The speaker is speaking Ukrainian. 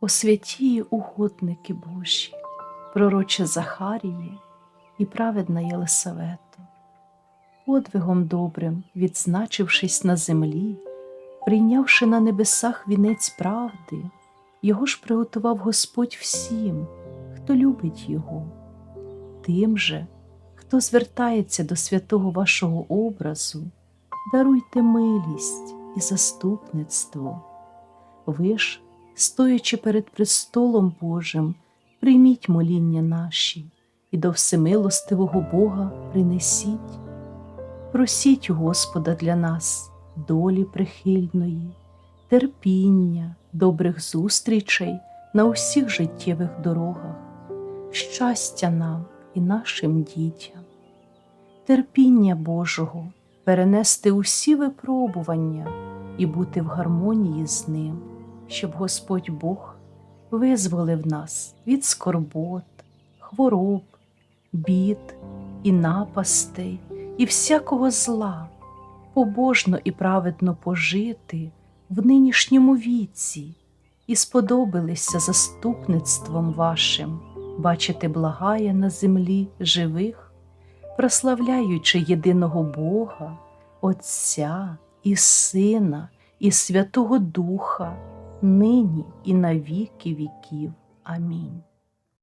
О святі угодники Божі, пророче Захарії і праведна Єлисавето, подвигом добрим, відзначившись на землі, прийнявши на небесах вінець правди, його ж приготував Господь всім, хто любить Його, тим же, хто звертається до святого вашого образу, даруйте милість і заступництво. Ви ж, стоячи перед престолом Божим, прийміть моління наші і до всемилостивого Бога принесіть. Просіть Господа для нас долі прихильної, терпіння, добрих зустрічей на усіх життєвих дорогах, щастя нам і нашим дітям, терпіння Божого перенести усі випробування і бути в гармонії з ним, щоб Господь Бог визволив нас від скорбот, хвороб, бід і напастей, і всякого зла, побожно і праведно пожити в нинішньому віці і сподобалися заступництвом вашим, бачити благає на землі живих, прославляючи єдиного Бога, Отця і Сина, і Святого Духа, нині і на віки віків. Амінь.